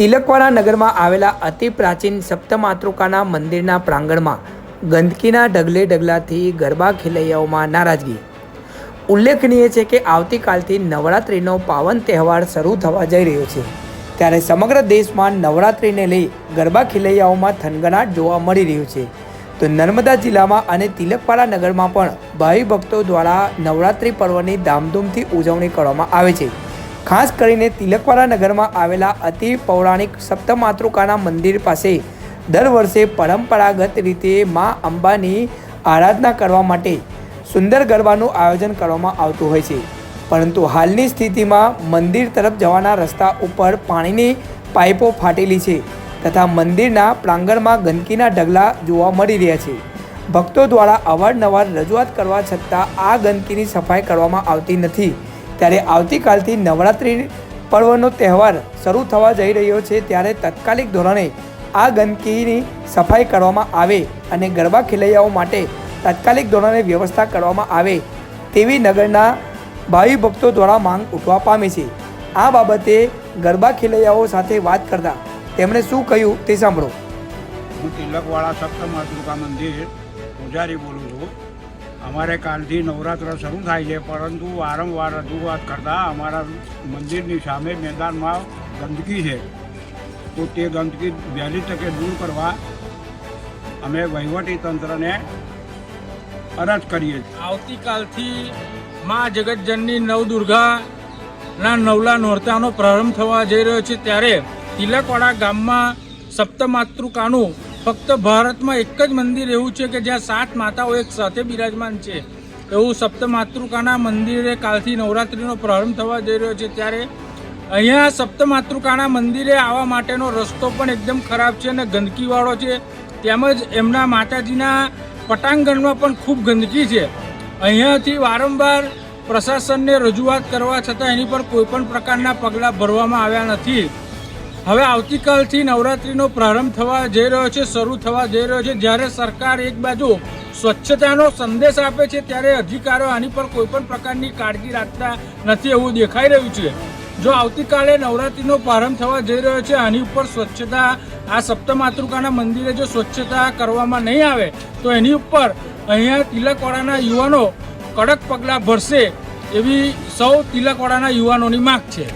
તિલકવાડા નગરમાં આવેલા અતિ પ્રાચીન સપ્તમાતૃકાના મંદિરના પ્રાંગણમાં ગંદકીના ઢગલે ઢગલાથી ગરબા ખેલૈયાઓમાં નારાજગી. ઉલ્લેખનીય છે કે આવતીકાલથી નવરાત્રિનો પાવન તહેવાર શરૂ થવા જઈ રહ્યો છે. ત્યારે સમગ્ર દેશમાં નવરાત્રિને લઈ ગરબા ખેલૈયાઓમાં થનગનાટ જોવા મળી રહ્યું છે. તો નર્મદા જિલ્લામાં અને તિલકવાડા નગરમાં પણ ભાવિ ભક્તો દ્વારા નવરાત્રિ પર્વની ધામધૂમથી ઉજવણી કરવામાં આવે છે. ખાસ કરીને તિલકવાડા નગરમાં આવેલા અતિ પૌરાણિક સપ્તમાતૃકાના મંદિર પાસે દર વર્ષે પરંપરાગત રીતે મા અંબાની આરાધના કરવા માટે સુંદર ગરબાનું આયોજન કરવામાં આવતું હોય છે. પરંતુ હાલની સ્થિતિમાં મંદિર તરફ જવાના રસ્તા ઉપર પાણીની પાઇપો ફાટેલી છે તથા મંદિરના પ્રાંગણમાં ગંદકીના ઢગલા જોવા મળી રહ્યા છે. ભક્તો દ્વારા અવારનવાર રજૂઆત કરવા છતાં આ ગંદકીની સફાઈ કરવામાં આવતી નથી. ત્યારે આવતીકાલથી નવરાત્રિ પર્વનો તહેવાર શરૂ થવા જઈ રહ્યો છે ત્યારે તાત્કાલિક ધોરણે આ ગંદકીની સફાઈ કરવામાં આવે અને ગરબા ખેલૈયાઓ માટે તાત્કાલિક ધોરણે વ્યવસ્થા કરવામાં આવે તેવી નગરના ભાવિ ભક્તો દ્વારા માંગ ઉઠવા પામી છે. આ બાબતે ગરબા ખેલૈયાઓ સાથે વાત કરતા તેમણે શું કહ્યું તે સાંભળો. હું તિલકવાળા સપ્તમાતૃકા મંદિર પૂજારી બોલું છું. અમારે કાલથી નવરાત્ર શરૂ થાય છે, પરંતુ વારંવાર રજૂઆત કરતાં અમારા મંદિરની સામે મેદાનમાં ગંદકી છે. તો તે ગંદકી વહેલી તકે દૂર કરવા અમે વહીવટી તંત્રને અરજ કરીએ આવતીકાલથી મા જગતજનની નવદુર્ગાના નવલા નોરતાનો પ્રારંભ થવા જઈ રહ્યો છે, ત્યારે તિલકવાડા ગામમાં સપ્તમાતૃકાનું ફક્ત ભારતમાં એક જ મંદિર એવું છે કે જ્યાં સાત માતાઓ એક સાથે બિરાજમાન છે. એવું સપ્તમાતૃકાના મંદિરે કાલથી નવરાત્રિનો પ્રારંભ થવા જઈ રહ્યો છે ત્યારે અહીંયા સપ્તમાતૃકાના મંદિરે આવવા માટેનો રસ્તો પણ એકદમ ખરાબ છે અને ગંદકીવાળો છે. તેમજ એમના માતાજીના પટાંગણમાં પણ ખૂબ ગંદકી છે. અહીંયાથી વારંવાર પ્રશાસનને રજૂઆત કરવા છતાં એની પર કોઈપણ પ્રકારના પગલાં ભરવામાં આવ્યા નથી. હવે આવતીકાલથી નવરાત્રિનો પ્રારંભ થવા જઈ રહ્યો છે, શરૂ થવા જઈ રહ્યો છે. જ્યારે સરકાર એક બાજુ સ્વચ્છતાનો સંદેશ આપે છે, ત્યારે અધિકારો આની પર કોઈ પણ પ્રકારની કાળજી રાખતા નથી એવું દેખાઈ રહ્યું છે. જો આવતીકાલે નવરાત્રિનો પ્રારંભ થવા જઈ રહ્યો છે, આની ઉપર સ્વચ્છતા, આ સપ્તમાતૃકાના મંદિરે જો સ્વચ્છતા કરવામાં નહીં આવે, તો એની ઉપર અહીંયા તિલકવાડાના યુવાનો કડક પગલાં ભરશે એવી સૌ તિલકવાડાના યુવાનોની માગ છે.